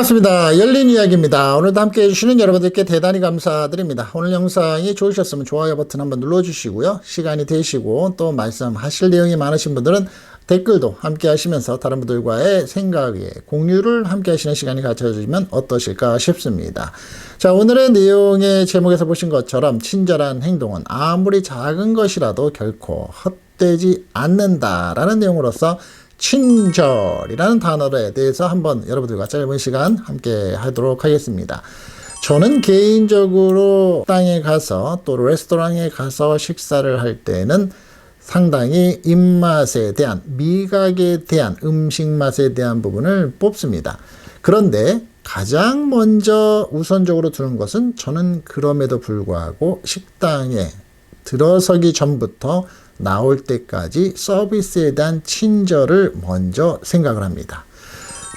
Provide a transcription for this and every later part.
반갑습니다. 열린 이야기입니다. 오늘도 함께 해주시는 여러분들께 대단히 감사드립니다. 오늘 영상이 좋으셨으면 좋아요 버튼 한번 눌러주시고요. 시간이 되시고 또 말씀하실 내용이 많으신 분들은 댓글도 함께 하시면서 다른 분들과의 생각의 공유를 함께 하시는 시간이 갖춰지면 어떠실까 싶습니다. 자, 오늘의 내용의 제목에서 보신 것처럼 친절한 행동은 아무리 작은 것이라도 결코 헛되지 않는다라는 내용으로서 친절이라는 단어에 대해서 한번 여러분들과 짧은 시간 함께 하도록 하겠습니다. 저는 개인적으로 땅에 가서 또 레스토랑에 가서 식사를 할 때는 상당히 입맛에 대한 미각에 대한 음식 맛에 대한 부분을 뽑습니다. 그런데 가장 먼저 우선적으로 두는 것은 저는 그럼에도 불구하고 식당에 들어서기 전부터 나올 때까지 서비스에 대한 친절을 먼저 생각을 합니다.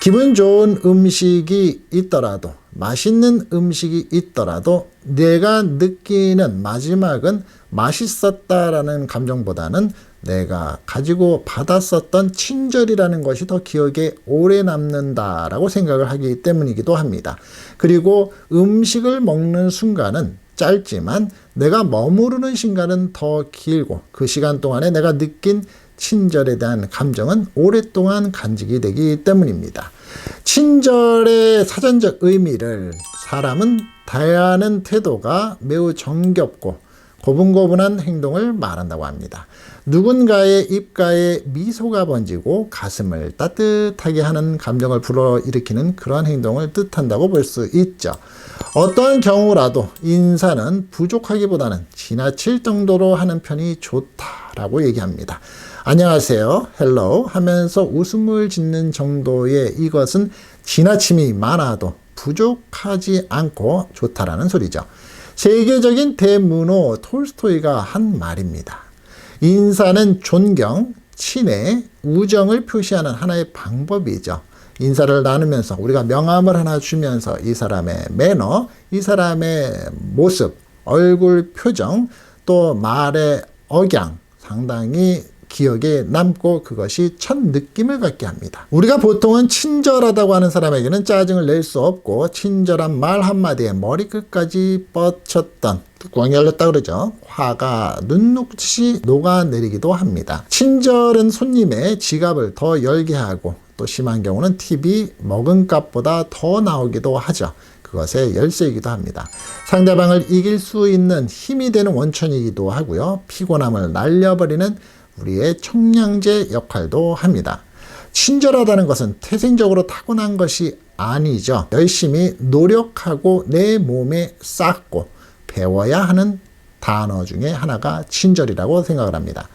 기분 좋은 음식이 있더라도, 맛있는 음식이 있더라도, 내가 느끼는 마지막은 맛있었다라는 감정보다는 내가 가지고 받았었던 친절이라는 것이 더 기억에 오래 남는다라고 생각을 하기 때문이기도 합니다. 그리고 음식을 먹는 순간은 짧지만 내가 머무르는 시간은 더 길고 그 시간 동안에 내가 느낀 친절에 대한 감정은 오랫동안 간직이 되기 때문입니다. 친절의 사전적 의미를 사람은 다양한 태도가 매우 정겹고 고분고분한 행동을 말한다고 합니다. 누군가의 입가에 미소가 번지고 가슴을 따뜻하게 하는 감정을 불러일으키는 그러한 행동을 뜻한다고 볼 수 있죠. 어떤 경우라도 인사는 부족하기보다는 지나칠 정도로 하는 편이 좋다라고 얘기합니다. 안녕하세요, 헬로 하면서 웃음을 짓는 정도의 이것은 지나침이 많아도 부족하지 않고 좋다라는 소리죠. 세계적인 대문호 톨스토이가 한 말입니다. 인사는 존경, 친애, 우정을 표시하는 하나의 방법이죠. 인사를 나누면서 우리가 명함을 하나 주면서 이 사람의 매너, 이 사람의 모습, 얼굴 표정, 또 말의 억양 상당히 기억에 남고 그것이 첫 느낌을 갖게 합니다. 우리가 보통은 친절하다고 하는 사람에게는 짜증을 낼 수 없고 친절한 말 한마디에 머리끝까지 뻗쳤던 뚜껑이 열렸다 그러죠. 화가 눈녹듯이 녹아내리기도 합니다. 친절은 손님의 지갑을 더 열게 하고 또 심한 경우는 팁이 먹은 값보다 더 나오기도 하죠. 그것의 열쇠이기도 합니다. 상대방을 이길 수 있는 힘이 되는 원천이기도 하고요. 피곤함을 날려버리는 우리의 청량제 역할도 합니다. 친절하다는 것은 태생적으로 타고난 것이 아니죠. 열심히 노력하고 내 몸에 쌓고 배워야 하는 단어 중에 하나가 친절이라고 생각을 합니다.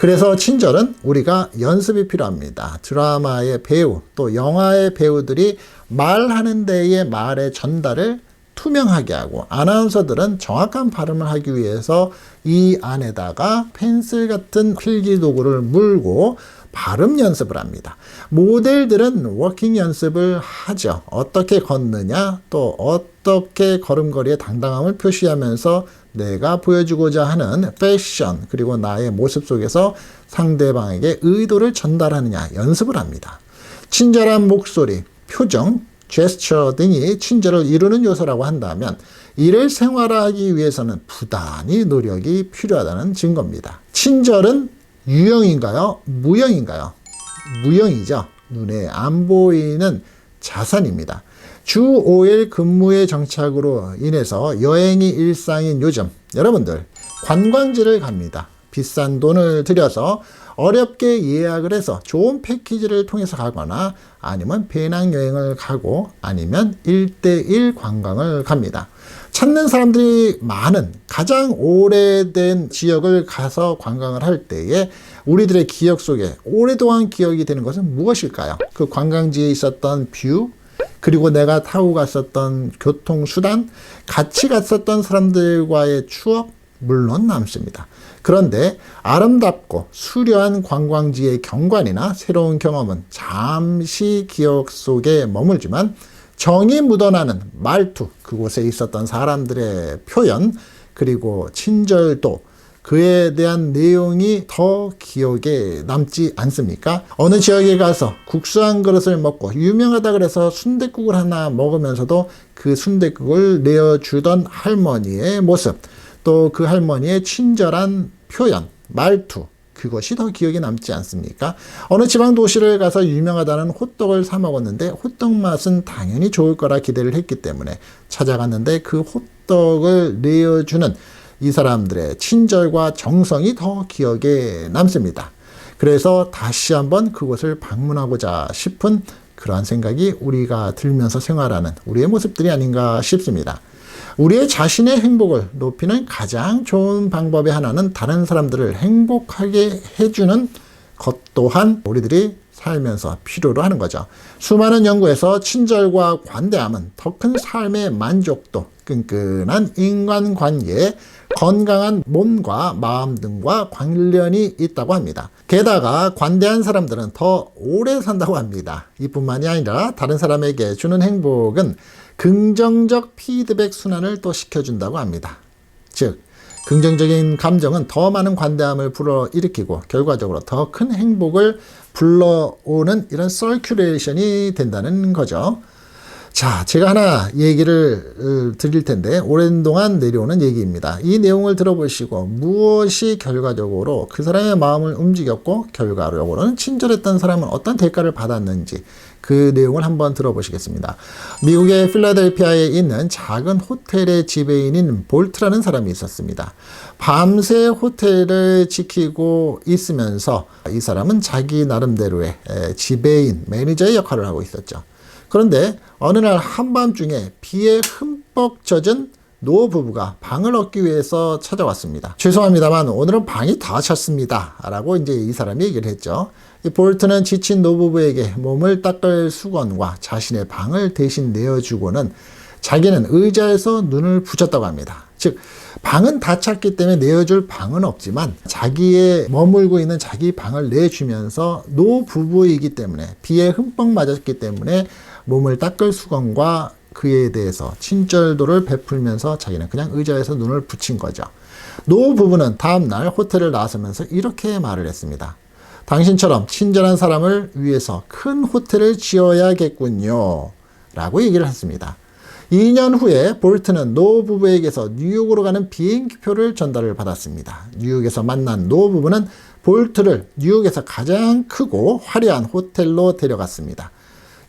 그래서 친절은 우리가 연습이 필요합니다. 드라마의 배우 또 영화의 배우들이 말하는 데의 말의 전달을 투명하게 하고 아나운서들은 정확한 발음을 하기 위해서 이 안에다가 펜슬 같은 필기 도구를 물고 발음 연습을 합니다. 모델들은 워킹 연습을 하죠. 어떻게 걷느냐, 또 어떻게 걸음걸이의 당당함을 표시하면서 내가 보여주고자 하는 패션, 그리고 나의 모습 속에서 상대방에게 의도를 전달하느냐 연습을 합니다. 친절한 목소리, 표정, 제스처 등이 친절을 이루는 요소라고 한다면 이를 생활화하기 위해서는 부단히 노력이 필요하다는 증거입니다. 친절은 유형인가요? 무형인가요? 무형이죠. 눈에 안 보이는 자산입니다. 주 5일 근무의 정착으로 인해서 여행이 일상인 요즘 여러분들 관광지를 갑니다. 비싼 돈을 들여서 어렵게 예약을 해서 좋은 패키지를 통해서 가거나 아니면 배낭여행을 가고 아니면 1대1 관광을 갑니다. 찾는 사람들이 많은 가장 오래된 지역을 가서 관광을 할 때에 우리들의 기억 속에 오랫동안 기억이 되는 것은 무엇일까요? 그 관광지에 있었던 뷰, 그리고 내가 타고 갔었던 교통수단, 같이 갔었던 사람들과의 추억, 물론 남습니다. 그런데 아름답고 수려한 관광지의 경관이나 새로운 경험은 잠시 기억 속에 머물지만 정이 묻어나는 말투, 그곳에 있었던 사람들의 표현, 그리고 친절도, 그에 대한 내용이 더 기억에 남지 않습니까? 어느 지역에 가서 국수 한 그릇을 먹고 유명하다 그래서 순댓국을 하나 먹으면서도 그 순댓국을 내어주던 할머니의 모습, 또 그 할머니의 친절한 표현, 말투, 그것이 더 기억에 남지 않습니까? 어느 지방 도시를 가서 유명하다는 호떡을 사 먹었는데 호떡 맛은 당연히 좋을 거라 기대를 했기 때문에 찾아갔는데 그 호떡을 내어주는 이 사람들의 친절과 정성이 더 기억에 남습니다. 그래서 다시 한번 그곳을 방문하고자 싶은 그러한 생각이 우리가 들면서 생활하는 우리의 모습들이 아닌가 싶습니다. 우리의 자신의 행복을 높이는 가장 좋은 방법의 하나는 다른 사람들을 행복하게 해주는 것 또한 우리들이 살면서 필요로 하는 거죠. 수많은 연구에서 친절과 관대함은 더 큰 삶의 만족도, 끈끈한 인간관계에 건강한 몸과 마음 등과 관련이 있다고 합니다. 게다가 관대한 사람들은 더 오래 산다고 합니다. 이뿐만이 아니라 다른 사람에게 주는 행복은 긍정적 피드백 순환을 또 시켜준다고 합니다. 즉, 긍정적인 감정은 더 많은 관대함을 불어일으키고 결과적으로 더 큰 행복을 불러오는 이런 서큘레이션이 된다는 거죠. 자, 제가 하나 얘기를 어, 드릴 텐데, 오랜 동안 내려오는 얘기입니다. 이 내용을 들어보시고, 무엇이 결과적으로 그 사람의 마음을 움직였고, 결과적으로는 친절했던 사람은 어떤 대가를 받았는지, 그 내용을 한번 들어보시겠습니다. 미국의 필라델피아에 있는 작은 호텔의 지배인인 볼트라는 사람이 있었습니다. 밤새 호텔을 지키고 있으면서 이 사람은 자기 나름대로의 에, 지배인, 매니저의 역할을 하고 있었죠. 그런데 어느 날 한밤중에 비에 흠뻑 젖은 노 부부가 방을 얻기 위해서 찾아왔습니다. 죄송합니다만 오늘은 방이 다 찼습니다. 라고 이제 이 사람이 얘기를 했죠. 이 볼트는 지친 노부부에게 몸을 닦을 수건과 자신의 방을 대신 내어주고는 자기는 의자에서 눈을 붙였다고 합니다. 즉, 방은 다 찼기 때문에 내어줄 방은 없지만 자기의 머물고 있는 자기 방을 내주면서 노부부이기 때문에 비에 흠뻑 맞았기 때문에 몸을 닦을 수건과 그에 대해서 친절도를 베풀면서 자기는 그냥 의자에서 눈을 붙인 거죠. 노 부부는 다음날 호텔을 나서면서 이렇게 말을 했습니다. 당신처럼 친절한 사람을 위해서 큰 호텔을 지어야겠군요. 라고 얘기를 했습니다. 2년 후에 볼트는 노 부부에게서 뉴욕으로 가는 비행기표를 전달을 받았습니다. 뉴욕에서 만난 노 부부는 볼트를 뉴욕에서 가장 크고 화려한 호텔로 데려갔습니다.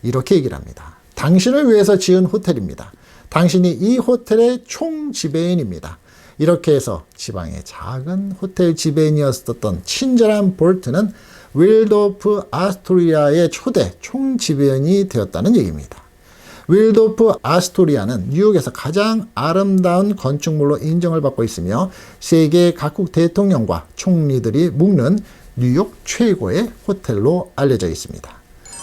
이렇게 얘기를 합니다. 당신을 위해서 지은 호텔입니다. 당신이 이 호텔의 총 지배인입니다. 이렇게 해서 지방의 작은 호텔 지배인이었었던 친절한 볼트는 윌도프 아스토리아의 초대 총 지배인이 되었다는 얘기입니다. 윌도프 아스토리아는 뉴욕에서 가장 아름다운 건축물로 인정을 받고 있으며 세계 각국 대통령과 총리들이 묵는 뉴욕 최고의 호텔로 알려져 있습니다.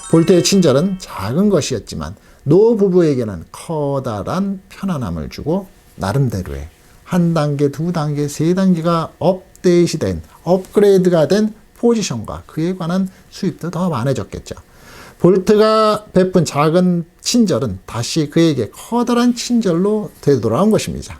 볼트의 친절은 작은 것이었지만 노 부부에게는 커다란 편안함을 주고 나름대로의 한 단계, 두 단계, 세 단계가 업데이트 된 업그레이드가 된 포지션과 그에 관한 수입도 더 많아졌겠죠. 볼트가 베푼 작은 친절은 다시 그에게 커다란 친절로 되돌아온 것입니다.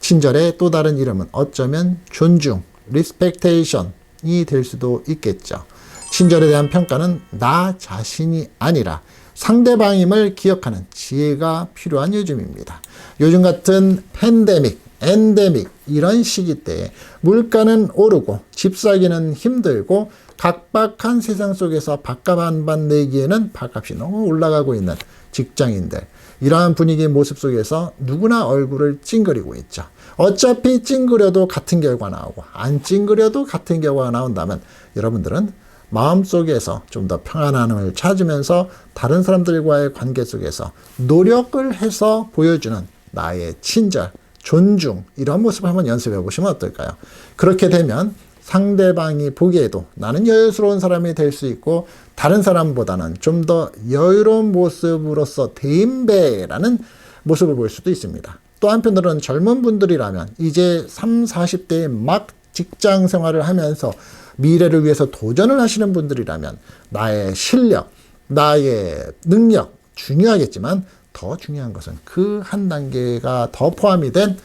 친절의 또 다른 이름은 어쩌면 존중, 리스펙테이션이 될 수도 있겠죠. 친절에 대한 평가는 나 자신이 아니라 상대방임을 기억하는 지혜가 필요한 요즘입니다. 요즘 같은 팬데믹, 엔데믹 이런 시기 때에 물가는 오르고 집 사기는 힘들고 각박한 세상 속에서 밥값 한반 내기에는 밥값이 너무 올라가고 있는 직장인들 이러한 분위기의 모습 속에서 누구나 얼굴을 찡그리고 있죠. 어차피 찡그려도 같은 결과 나오고 안 찡그려도 같은 결과가 나온다면 여러분들은 마음속에서 좀 더 평안함을 찾으면서 다른 사람들과의 관계 속에서 노력을 해서 보여주는 나의 친절, 존중 이런 모습을 한번 연습해 보시면 어떨까요? 그렇게 되면 상대방이 보기에도 나는 여유스러운 사람이 될 수 있고 다른 사람보다는 좀 더 여유로운 모습으로서 대인배라는 모습을 볼 수도 있습니다. 또 한편으로는 젊은 분들이라면 이제 3, 40대에 막 직장 생활을 하면서 미래를 위해서 도전을 하시는 분들이라면 나의 실력, 나의 능력 중요하겠지만 더 중요한 것은 그 한 단계가 더 포함이 된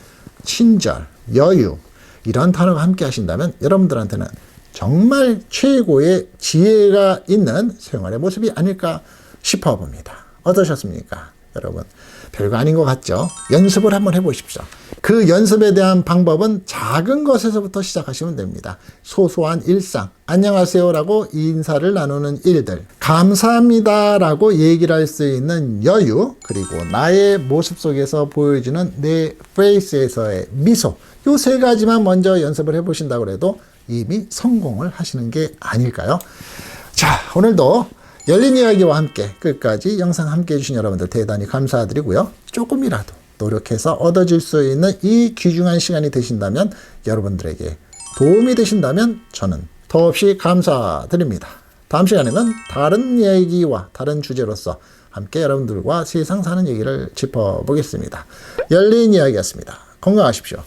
친절, 여유, 이런 단어가 함께 하신다면 여러분들한테는 정말 최고의 지혜가 있는 생활의 모습이 아닐까 싶어 봅니다. 어떠셨습니까? 여러분. 별거 아닌 것 같죠? 연습을 한번 해보십시오. 그 연습에 대한 방법은 작은 것에서부터 시작하시면 됩니다. 소소한 일상, 안녕하세요라고 인사를 나누는 일들, 감사합니다라고 얘기를 할 수 있는 여유, 그리고 나의 모습 속에서 보여주는 내 페이스에서의 미소, 요 세 가지만 먼저 연습을 해보신다고 해도 이미 성공을 하시는 게 아닐까요? 자, 오늘도 열린 이야기와 함께 끝까지 영상 함께 해주신 여러분들 대단히 감사드리고요. 조금이라도 노력해서 얻어질 수 있는 이 귀중한 시간이 되신다면 여러분들에게 도움이 되신다면 저는 더없이 감사드립니다. 다음 시간에는 다른 얘기와 다른 주제로서 함께 여러분들과 세상 사는 얘기를 짚어보겠습니다. 열린 이야기였습니다. 건강하십시오.